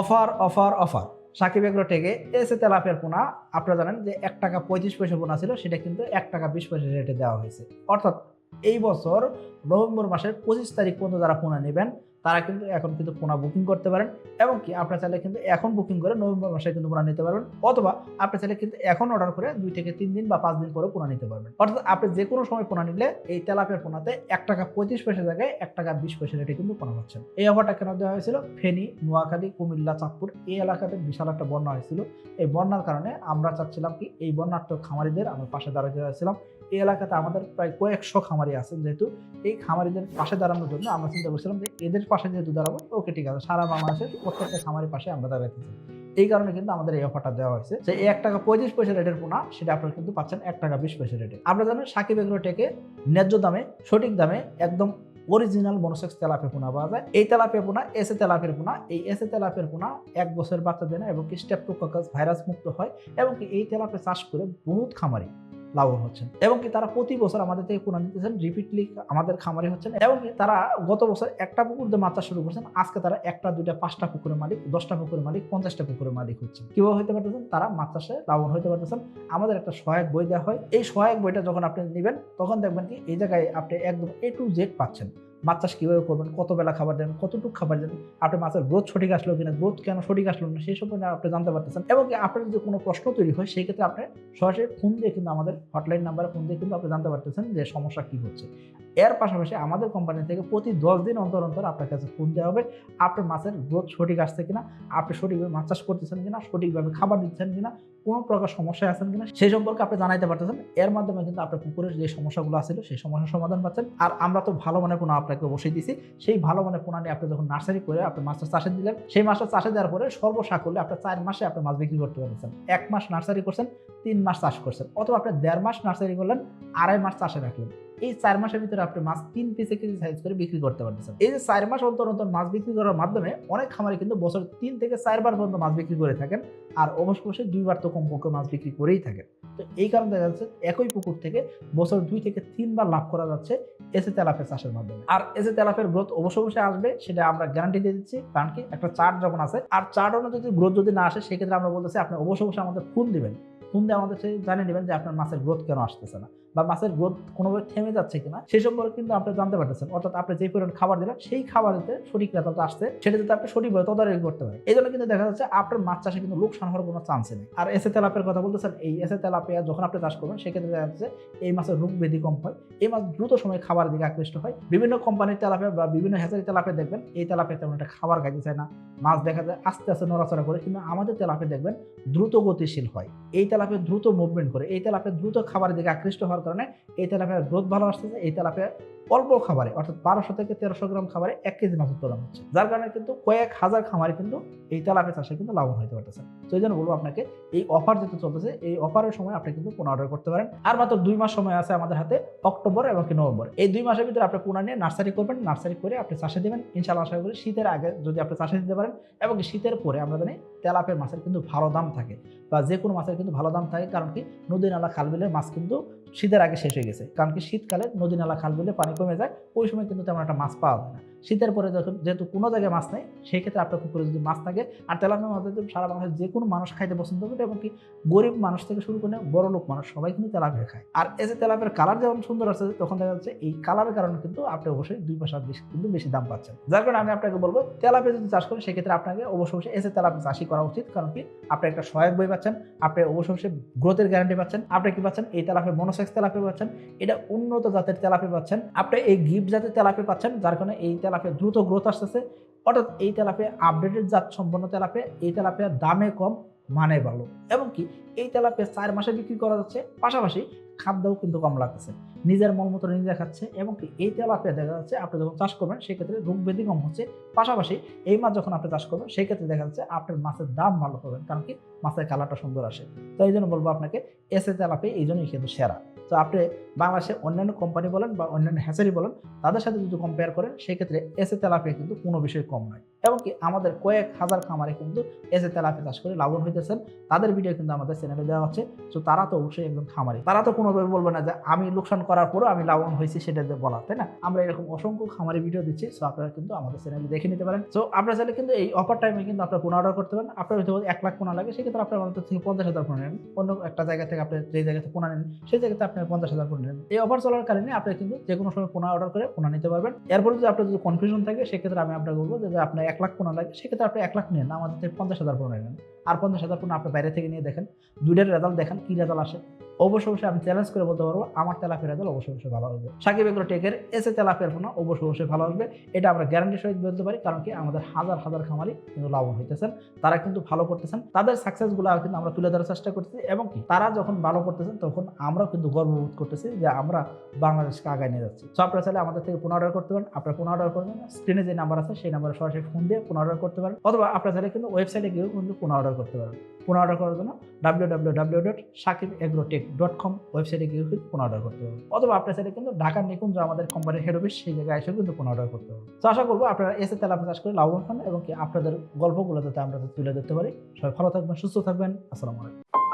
Offer offer offer. Shakib agro টেকে এসে তেলাপের পোনা। আপনারা জানেন যে এক টাকা পঁয়ত্রিশ পয়সা পোনা ছিল, সেটা কিন্তু এক টাকা বিশ পয়সা রেটে দেওয়া হয়েছে। অর্থাৎ এই বছর নভেম্বর মাসের পঁচিশ তারিখ পর্যন্ত যারা পোনা নেবেন তারা কিন্তু এখন কিন্তু পোনা বুকিং করতে পারেন। এবং কি, আপনার চাইলে কিন্তু এখন বুকিং করে নভেম্বর মাসে কিন্তু পোনা নিতে পারবেন। অথবা আপনি চাইলে কিন্তু এখন অর্ডার করে দুই থেকে তিন দিন বা পাঁচ দিন পরে পোনা নিতে পারবেন। অর্থাৎ আপনি যে কোনো সময় পোনা নিলে এই তেলাপের পোনাতে এক টাকা পঁয়ত্রিশ পয়সা জায়গায় এক টাকা বিশ পয়সা রেটে কিন্তু পোনা পাচ্ছেন। এই অফারটা কেন দেওয়া হয়েছিল? ফেনী, নোয়াখালী, কুমিল্লা, চাঁদপুর এই এলাকাতে বিশাল একটা বন্যা হয়েছিল। এই বন্যার কারণে আমরা চাচ্ছিলাম কি, এই বন্যার্থ খামারিদের আমরা পাশে দাঁড়াতে চাচ্ছিলাম। এই এলাকাতে আমাদের প্রায় কয়েকশো খামারি আছেন যেহেতু এই খামারিদের পাশে দাঁড়ানোর জন্য আমরা চিন্তা করছিলাম যে এদের পাশে যেহেতু দাঁড়াবো ওকে ঠিক আছে, সারা বাংলাদেশের প্রত্যেকটা খামারের পাশে আমরা দাঁড়াতে চাই এই কারণে কিন্তু আমাদের এই অফারটা দেওয়া হয়েছে যে এক টাকা পঁয়ত্রিশ পয়সা রেটের পোনা, সেটা আপনারা কিন্তু পাচ্ছেন এক টাকা বিশ পয়সা রেটে আমরা জানেন সাকিব এগ্রো টেকে ন্যায্য দামে, সঠিক দামে একদম অরিজিনাল মনোসেক্স তেলাপে পোনা পাওয়া যায়। এই তেলাপে পোনা এসে তেলাপের পোনা, এই এসে তেলাপের পোনা এক বছর বাচ্চা দেয় না এবং কি স্টেপটোকাস ভাইরাস মুক্ত হয় এবং এই তেলাপে চাষ করে বহুত খামারি লাভবান হচ্ছেন। এবং কি তারা প্রতি বছর আমাদের থেকে পোনা নিতেছেন রিপিটলি আমাদের খামারে হচ্ছেন। এবং কি তারা গত বছর একটা পুকুর দিয়ে মাছ চাষ শুরু করছেন, আজকে তারা একটা, দুইটা, পাঁচটা পুকুরের মালিক, দশটা পুকুরের মালিক, পঞ্চাশটা পুকুরের মালিক হচ্ছেন। কীভাবে হইতে পারতেছেন? তারা মাছ চাষে লাভবান হতে পারতেছেন। আমাদের একটা সহায়ক বই দেওয়া হয়। এই সহায়ক বইটা যখন আপনি নেবেন, তখন দেখবেন কি এই জায়গায় আপনি একদম এ টু জেড পাচ্ছেন। মাছ চাষ কীভাবে করবেন, কত বেলা খাবার দেন কতটুকু খাবার দেন আপনি মাছের গ্রোথ সঠিক আসলো কিনা, গ্রোথ কেন সঠিক আসলো না সেই সম্পর্কে আপনি জানতে পারতেছেন। এবং আপনার যদি কোনো প্রশ্ন তৈরি হয় সেই ক্ষেত্রে আপনি সরাসরি ফোন দিয়ে কিন্তু আমাদের হটলাইন নাম্বারে ফোন দিয়ে কিন্তু আপনি জানতে পারতেছেন যে সমস্যা কী হচ্ছে। এর পাশাপাশি আমাদের কোম্পানি থেকে প্রতি দশ দিন অন্তর অন্তর আপনার কাছে ফোন দেওয়া হবে, আপনার মাছের গ্রোথ সঠিক আসছে কিনা, আপনি সঠিকভাবে মাছ চাষ করতেছেন কিনা, সঠিকভাবে খাবার দিচ্ছেন কিনা কোনো প্রকার সমস্যায় আছেন কিনা সেই সম্পর্কে আপনি জানাইতে পারতেছেন। এর মাধ্যমে কিন্তু আপনার পুকুরের যে সমস্যাগুলো আছে সেই সমস্যার সমাধান পাচ্ছেন। আর আমরা তো ভালো মানের পোনা আপনাকে বসিয়ে দিছি। সেই ভালো মানের পোনা নিয়ে আপনি যখন নার্সারি করে আপনি মাছটা চাষে দিলেন, সেই মাছটা চাষে দেওয়ার পরে সর্বসাকল্যে আপনার চার মাসে আপনি মাছ বিক্রি করতে পারতেছেন এক মাস নার্সারি করছেন, তিন মাস চাষ করছেন। অথবা আপনি দেড় মাস নার্সারি করলেন, আড়াই মাস চাষে রাখলেন। এই চার মাসের ভিতরে আপনি মাছ তিন পিসে কেজি সাইজ করে বিক্রি করতে পারতেছেন। এই যে চার মাস অন্তর অন্তর মাছ বিক্রি করার মাধ্যমে অনেক খামারে কিন্তু বছর তিন থেকে চারবার পর্যন্ত মাছ বিক্রি করে থাকেন আর অবশ্য অবশ্যই দুইবার তো কমপক্ষে মাছ বিক্রি করেই থাকেন। তো এই কারণে দেখা যাচ্ছে একই পুকুর থেকে বছর দুই থেকে তিনবার লাভ করা যাচ্ছে এসে তেলাপের চাষের মাধ্যমে। আর এসে তেলাপের গ্রোথ অবশ্য অবশ্যই আসবে, সেটা আমরা গ্যারান্টি দিয়ে দিচ্ছি। কারণ কি? একটা চার্ট যখন আছে আর চার্ট অনুযায়ী যদি গ্রোথ যদি না আসে, সেক্ষেত্রে আমরা বলতেছি আপনি অবশ্য অবশ্যই আমাদের ফোন দিবেন। ফোন দিয়ে আমাদের জানিয়ে নেবেন যে আপনার মাছের গ্রোথ কেন আসতেছে না। বা মাছের গ্রোথ কোনোভাবে থেমে যাচ্ছে কিনা সেই সম্পর্কে কিন্তু আপনি জানতে পারতেছেন। অর্থাৎ আপনি যে পরিমাণ খাবার দিলেন, সেই খাবারেতে সঠিক রেজাল্ট আসছে, সেটা যাতে আপনি সঠিকভাবে তদারকি করতে পারেন। এই জন্য কিন্তু দেখা যাচ্ছে আপনার মাছ চাষে কিন্তু লোকসান হওয়ার কোনো চান্স নেই। আর এসে তেলাপের কথা বলতেছেন, এই এসে তেলাপিয়া যখন আপনি চাষ করবেন, সেক্ষেত্রে দেখা যাচ্ছে এই মাছের রোগ ব্যাধি কম হয়। এই মাছ দ্রুত সময় খাবারের দিকে আকৃষ্ট হয়। বিভিন্ন কোম্পানির তেলাপে বা বিভিন্ন হ্যাচারি তেলাপে দেখবেন, এই তেলাপে তেমন একটা খাবার খাইতে চায় না। মাছ দেখা যায় আস্তে আস্তে নড়াচড়া করে, কিন্তু আমাদের তেলাপে দেখবেন দ্রুত গতিশীল হয়। এই তেলাপে দ্রুত মুভমেন্ট করে, এই তেলাপে দ্রুত খাবারের দিকে আকৃষ্ট হওয়ার কারণে এই তেলাপিয়ার গ্রোথ ভালো আসতেছে এই তেলাপিয়া অল্প খাবারে, অর্থাৎ বারোশো থেকে তেরোশো গ্রাম খাবারে এক কেজি মাছ উৎপাদন হচ্ছে। যার কারণে কিন্তু কয়েক হাজার খামারে কিন্তু এই তেলাপিয়া চাষে কিন্তু লাভবান হতে পারতেছে। তো এই জন্য বলব আপনাকে, এই অফার যেহেতু চলতেছে, এই অফারের সময় আপনি কিন্তু পোনা অর্ডার করতে পারেন। আর মাত্র দুই মাস সময় আছে আমাদের হাতে অক্টোবর এবং নভেম্বর। এই দুই মাসের ভিতরে আপনি পোনা নিয়ে নার্সারি করবেন, নার্সারি করে আপনি চাষে দেবেন। ইনশাল্লাহ আশা করি শীতের আগে যদি আপনি চাষে দিতে পারেন, এবং শীতের পরে আমরা জানি তেলাপের মাছের কিন্তু ভালো দাম থাকে, বা যে কোনো মাছের কিন্তু ভালো দাম থাকে। কারণ কি নদী নালা খাল খালবিলের মাছ কিন্তু শীতের আগে শেষ হয়ে গেছে। কারণ কি শীতকালে নদী নালা খাল খালবিলে পানি কমে যায়, ওই সময় কিন্তু তেমন একটা মাছ পাওয়া যায় না। শীতের পরে যখন, যেহেতু কোনো জায়গায় মাছ নেই সেই ক্ষেত্রে আপনার পুকুরে যদি মাছ থাকে, আর তেলাপিয়া মাছ যদি সারা বাংলাদেশের যে কোনো মানুষ খাইতে পছন্দ করে, এবং কি গরিব মানুষ থেকে শুরু করে বড় লোক মানুষ সবাই কিন্তু তেলাপিয়া খায়। আর এই যে তেলাপিয়ার কালার যেমন সুন্দর আছে তখন দেখা যাচ্ছে এই কালারের কারণে কিন্তু আপনি অবশ্যই দুই পয়সা বেশি, কিন্তু বেশি দাম পাচ্ছেন। যার কারণে আমি আপনাকে বলব, তেলাপিয়া যদি চাষ করেন, সেক্ষেত্রে আপনাকে অবশ্যই অবশ্যই এসে তেলাপিয়া চাষই করা উচিত, কারণ কি আপনি একটা সহায়ক বই পাচ্ছেন, আপনি অবশ্যই অবশ্যই গ্রোথের গ্যারান্টি পাচ্ছেন, আপনি কি পাচ্ছেন, এই তেলাপে মনোসেক্স তেলাপে পাচ্ছেন, এটা উন্নত জাতের তেলাপে পাচ্ছেন আপনি এই গিফট জাতের তেলাপে পাচ্ছেন, যার কারণে এই তেলাপে দ্রুত গ্রোথ আসতেছে। অর্থাৎ এই তেলাপে আপডেটেড জাত সম্পন্ন তেলাপে এই তেলাপিয়া দামে কম মানে ভালো। এবং কি এই তেলাপিয়া চার মাসে বিক্রি করা যাচ্ছে, পাশাপাশি খাদ্যও কিন্তু কম লাগতেছে। নিজের মলমূত্র নিজে খাচ্ছে এবং কি এই তেলাপিয়া দেখা যাচ্ছে, আপনি যখন চাষ করবেন, সেক্ষেত্রে রোগ ব্যাধি কম হচ্ছে। পাশাপাশি এই মাছ যখন আপনি চাষ করবেন সেই ক্ষেত্রে দেখা যাচ্ছে আপনার মাছের দাম ভালো পাবেন কারণ কি মাছের কালারটা সুন্দর আসে। তো এই জন্য বলব আপনাকে এসে তেলাপে এই জন্যই কিন্তু সেরা। তো আপনি বাংলাদেশে অন্যান্য কোম্পানি বলেন বা অন্যান্য হ্যাচারি বলেন, তাদের সাথে যদি কম্পেয়ার করেন, সেক্ষেত্রে এসে তেলাপিয়া কিন্তু কোনো বিষয় কম নয়। এবং কি আমাদের কয়েক হাজার খামারে কিন্তু এসে তেলাপিয়া চাষ করে লাভবান হইতেছেন। তাদের ভিডিও কিন্তু আমাদের চ্যানেলে দেওয়া হচ্ছে। তো তারা তো অবশ্যই একদম খামারি। তারা তো কোনোভাবে বলবে না যে আমি লোকসান করার পরও আমি লাভবান হয়েছি সেটা বলা, তাই না? আমরা এরকম অসংখ্য খামারি ভিডিও দিচ্ছি সো আপনারা কিন্তু আমাদের চ্যানেলে দেখে নিতে পারেন। সো আপনারা চাইলে কিন্তু এই অফার টাইমে কিন্তু আপনার কোনো অর্ডার করতে পারেন। আপনার হয়তো এক লাখ পোনা লাগে, সেক্ষেত্রে আপনার আমাদের থেকে পঞ্চাশ হাজার পোনা নেন। অন্য একটা জায়গা থেকে আপনি যে জায়গা থেকে নেন, সেই জায়গাতে পঞ্চাশ হাজার করে নেবেন এই অফার চলার কারণে আপনি কিন্তু যে কোনো সময় পোনা অর্ডার করে পোনা নিতে পারবেন। এরপর যদি আপনার যদি কনফিউশন থাকে, সেক্ষেত্রে আমি আপনাকে বলব যে আপনার এক লাখ পোনা লাগে, সেক্ষেত্রে আপনি এক লাখ নেন। আমাদের থেকে পঞ্চাশ হাজার পোনা নেন। আর পঞ্চাশ হাজার পোনা আপনি বাইরে থেকে নিয়ে দেখেন, দুইটার রেজাল্ট দেখেন, কি রেজাল্ট আসে। অবশ্যই অবশ্যই আমি চ্যালেঞ্জ করে বলতে পারব, আমার তেলাপির রেজাল্ট অবশ্যই অবশ্যই ভালো হবে। সাকিব এগুলো টেকের এসে তেলাপিয়ার পোনা অবশ্যই অবশ্যই ভালো আসবে এটা আমরা গ্যারান্টি সহিত বলতে পারি, কারণ কি আমাদের হাজার হাজার খামারি কিন্তু লাভবান হইতেছেন, তারা কিন্তু ভালো করতেছেন, তাদের সাকসেসগুলো কিন্তু আমরা তুলে ধরার চেষ্টা করতেছি, এবং কি তারা যখন ভালো করতেছেন, তখন আমরাও কিন্তু গর্ববোধ করতেছি যে আমরা বাংলাদেশকে আগায় নিয়ে যাচ্ছি। সো আপনারা চাইলে আমাদের থেকে পুনঃ অর্ডার করতে পারেন, আপনারা পুনঃ অর্ডার করবেন স্ক্রিনে যে নাম্বার আছে, সেই নাম্বারে সরাসরি ফোন দিয়ে পুনঃ অর্ডার করতে পারেন, অথবা আপনারা চাইলে কিন্তু ওয়েবসাইটে গিয়েও কিন্তু পুনঃ অর্ডার করতে পারবেন। পুনঃ অর্ডার করার জন্য W W W dot Shakib agrotech dot com ওয়েবসাইটে গিয়ে কিন্তু পুনঃ অর্ডার করতে পারবেন। অথবা আপনার সাইডে কিন্তু ঢাকার নিকুঞ্জ আমাদের কোম্পানির হেড অফিস সেই জায়গায় এসে কিন্তু পুনঃ অর্ডার করতে পারবেন। তো আশা করব আপনারা এসে তেলাপি চাষ করে লাভবান হন এবং কি আপনাদের গল্পগুলো যাতে আমরা তুলে ধরতে পারি। সবাই ভালো থাকবেন, সুস্থ থাকবেন। আসসালামু আলাইকুম।